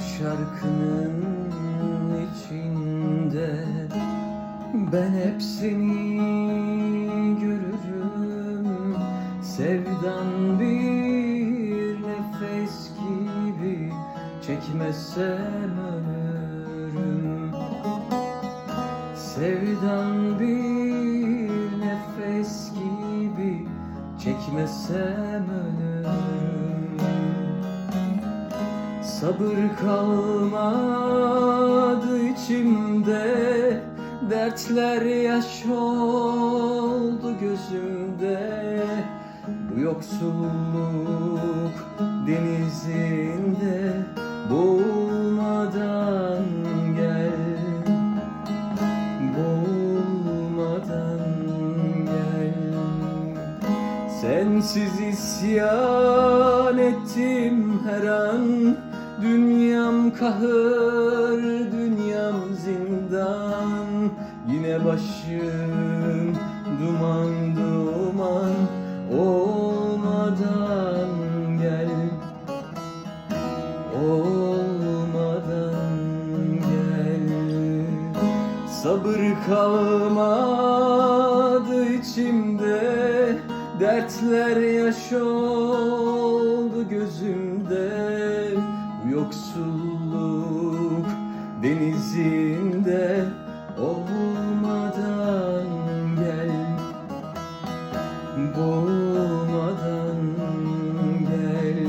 şarkının içinde Ben hep seni görürüm. Sevdan bir nefes gibi Çekmezsem ölürüm. Sevdan bir nefes gibi Çekmezsem ölürüm Sabır kalmadı içimde. Dertler yaş oldu gözümde. Bu yoksulluk denizinde Boğulmadan gel. Boğulmadan gel. Sensiz isyan ettim her an Dünyam kahır, dünyam zindan. Yine başım duman duman Olmadan gel. Olmadan gel. Sabır kalmadı içimde. Dertler yaş oldu gözümde Yoksulluk denizinde Olmadan gel. Boğulmadan gel.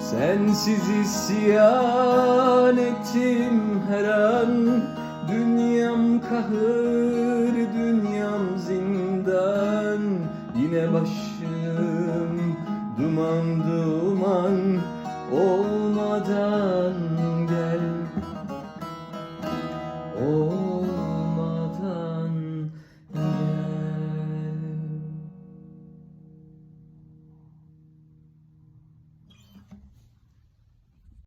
Sensiz isyan ettim her an. Dünyam kahır, dünyam zindan. Yine başım